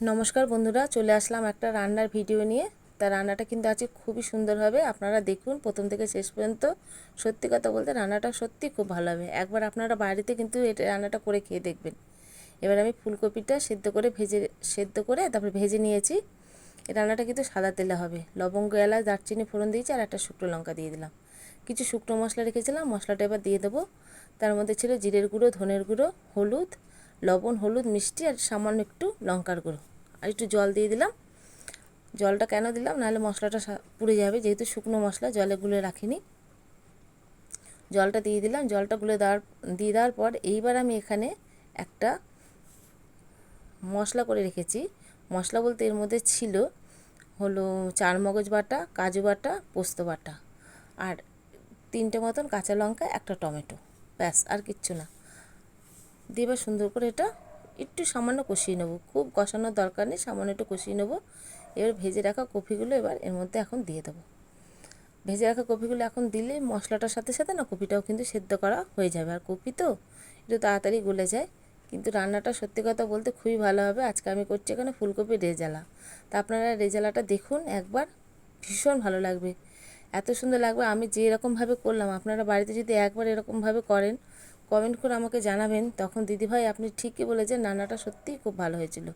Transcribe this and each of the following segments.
নমস্কার বন্ধুরা, চলে আসলাম একটা রান্নার ভিডিও নিয়ে। তা রান্নাটা কিন্তু আজকে খুবই সুন্দর হবে। আপনারা দেখুন, প্রথম থেকে শেষ পর্যন্ত সত্যি কথা বলতে রান্নাটা সত্যি খুব ভালো হবে। একবার আপনারা বাড়িতে কিন্তু এটা রান্নাটা করে খেয়ে দেখবেন। এবার আমি ফুলকপিটা সেদ্ধ করে ভেজে, সেদ্ধ করে তারপরে ভেজে নিয়েছি। এই রান্নাটা কিন্তু সাদা তেলে হবে। লবঙ্গ, এলাচ, দারচিনি, ফোড়ন দিয়েছি আর একটা শুকনো লঙ্কা দিয়ে দিলাম। কিছু শুকনো মশলা রেখেছিলাম, মশলাটা এবার দিয়ে দেবো। তার মধ্যে ছিল জিরের গুঁড়ো, ধনের গুঁড়ো, হলুদ লবণ, হলুদ, মিষ্টি আর সামান্য একটু লঙ্কার গুঁড়ো। আর একটু জল দিয়ে দিলাম। জলটা কেন দিলাম? নাহলে মশলাটা পুড়ে যাবে। যেহেতু শুকনো মশলা, জলে গুলে রাখিনি। জলটা দিয়ে দিলাম। জলটা গুলে দেওয়ার, দিয়ে দেওয়ার পর এইবার আমি এখানে একটা মশলা করে রেখেছি। মশলা বলতে এর মধ্যে ছিল হলো চার মগজ বাটা, কাজু বাটা, পোস্ত বাটা। আর তিনটে মতন কাঁচা লঙ্কা, একটা টমেটো। ব্যাস, আর কিচ্ছু না। দিয়ে এবার সুন্দর করে এটা একটু সামান্য কষিয়ে নেব। খুব কষানোর দরকার নেই, সামান্য একটু কষিয়ে নেব। এবার ভেজে রাখা কপিগুলো এবার এর মধ্যে এখন দিয়ে দেবো। ভেজে রাখা কপিগুলো এখন দিলে মশলাটার সাথে সাথে না কপিটাও কিন্তু সেদ্ধ করা হয়ে যাবে। আর কপি তো একটু তাড়াতাড়ি গলে যায়। কিন্তু রান্নাটা সত্যি কথা বলতে খুবই ভালো হবে। আজকে আমি করছি এখানে ফুলকপি রেজালা। তা আপনারা রেজালাটা দেখুন একবার, ভীষণ ভালো লাগবে। এত সুন্দর লাগবে। আমি যে এরকমভাবে করলাম, আপনারা বাড়িতে যদি একবার এরকমভাবে করেন কমেন্ট করে আমাকে জানাবেন, তখন দিদিভাই আপনি ঠিকই বলেছেন রান্নাটা সত্যিই খুব ভালো হয়েছিল।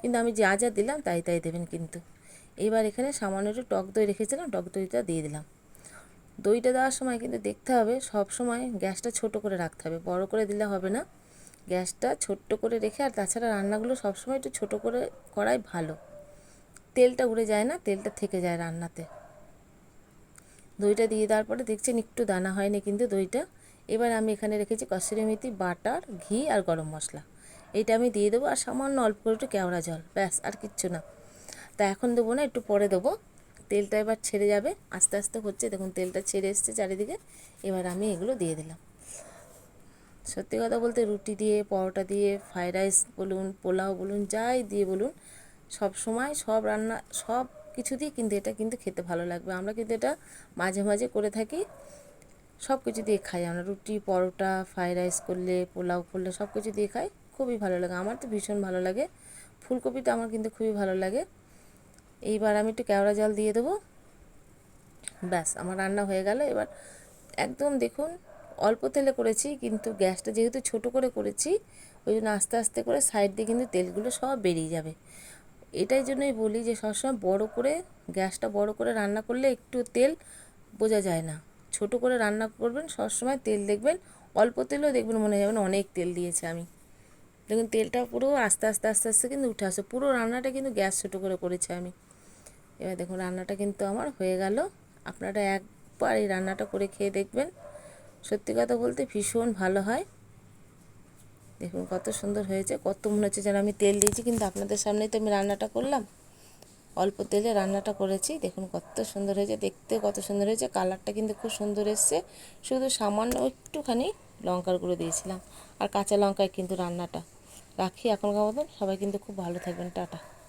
কিন্তু আমি যা যা দিলাম তাই তাই দেবেন কিন্তু। এবার এখানে সামান্য একটু টক দই রেখেছিলাম, টক দইটা দিয়ে দিলাম। দইটা দেওয়ার সময় কিন্তু দেখতে হবে, সব সময় গ্যাসটা ছোট করে রাখতে হবে, বড় করে দিলে হবে না। গ্যাসটা ছোট্ট করে রেখে, আর তাছাড়া রান্নাগুলো সবসময় একটু ছোটো করে করাই ভালো। তেলটা উড়ে যায় না, তেলটা থেকে যায় রান্নাতে। দইটা দিয়ে দেওয়ার পরে দেখছেন একটু দানা হয়নি কিন্তু দইটা। এবার আমি এখানে রেখেছি কসুরি মেথি, বাটার, ঘি আর গরম মশলা। এইটা আমি দিয়ে দেবো আর সামান্য অল্প করে একটু কেওড়া জল, ব্যাস, আর কিচ্ছু না। তা এখন দেবো না, একটু পরে দেবো। তেলটা এবার ছেড়ে যাবে, আস্তে আস্তে হচ্ছে, দেখুন তেলটা ছেড়ে এসছে চারিদিকে। এবার আমি এগুলো দিয়ে দিলাম। সত্যি কথা বলতে রুটি দিয়ে, পরোটা দিয়ে, ফ্রাইড রাইস বলুন, পোলাও বলুন, যাই দিয়ে বলুন, সব সময় সব রান্না, সব কিছু দিয়ে কিন্তু এটা কিন্তু খেতে ভালো লাগবে। আমরা কিন্তু এটা মাঝে মাঝে করে থাকি। সব কিছু দিয়ে খাই আমরা। রুটি, পরোটা ফ্রাইড রাইস করলে, পোলাও করলে সব কিছু দিয়ে খাই। খুবই ভালো লাগে। আমার তো ভীষণ ভালো লাগে। ফুলকপিটা আমার কিন্তু খুবই ভালো লাগে। এইবার আমি একটু কেওড়া জল দিয়ে দেবো। ব্যাস, আমার রান্না হয়ে গেল। এবার একদম দেখুন, অল্প তেলে করেছি, কিন্তু গ্যাসটা যেহেতু ছোট করে করেছি, ওই জন্য আস্তে আস্তে করে সাইড দিয়ে কিন্তু তেলগুলো সব বেরিয়ে যাবে। এটাই জন্যই বলি যে সবসময় বড় করে, গ্যাসটা বড় করে রান্না করলে একটু তেল বোঝা যায় না। ছোট করে রান্না করবেন, সবসময় তেল দেখবেন, অল্প তেলও দেখবেন মনে যাবেন অনেক তেল দিয়েছে আমি। দেখুন, তেলটা পুরো আস্তে আস্তে আস্তে আস্তে কিন্তু উঠে আসে পুরো রান্নাটা কিন্তু গ্যাস ছোটো করে করেছি আমি। এবার দেখুন, রান্নাটা কিন্তু আমার হয়ে গেল। আপনারা একবার এই রান্নাটা করে খেয়ে দেখবেন। সত্যি কথা বলতে ভীষণ ভালো হয়। দেখুন, কত সুন্দর হয়েছে, কত মনে হচ্ছে যেন আমি তেল দিয়েছি, কিন্তু আপনাদের সামনেই তো আমি রান্নাটা করলাম। অল্প তেলে রান্নাটা করেছি। দেখুন কত সুন্দর হয়েছে, দেখতে কত সুন্দর হয়েছে, কালারটা কিন্তু খুব সুন্দর এসছে। শুধু সামান্য একটুখানি লঙ্কার গুঁড়ো দিয়েছিলাম। আর কাঁচা লঙ্কায় কিন্তু রান্নাটা। রাখি এখনকার মতন সবাই কিন্তু খুব ভালো থাকবেন, টাটা।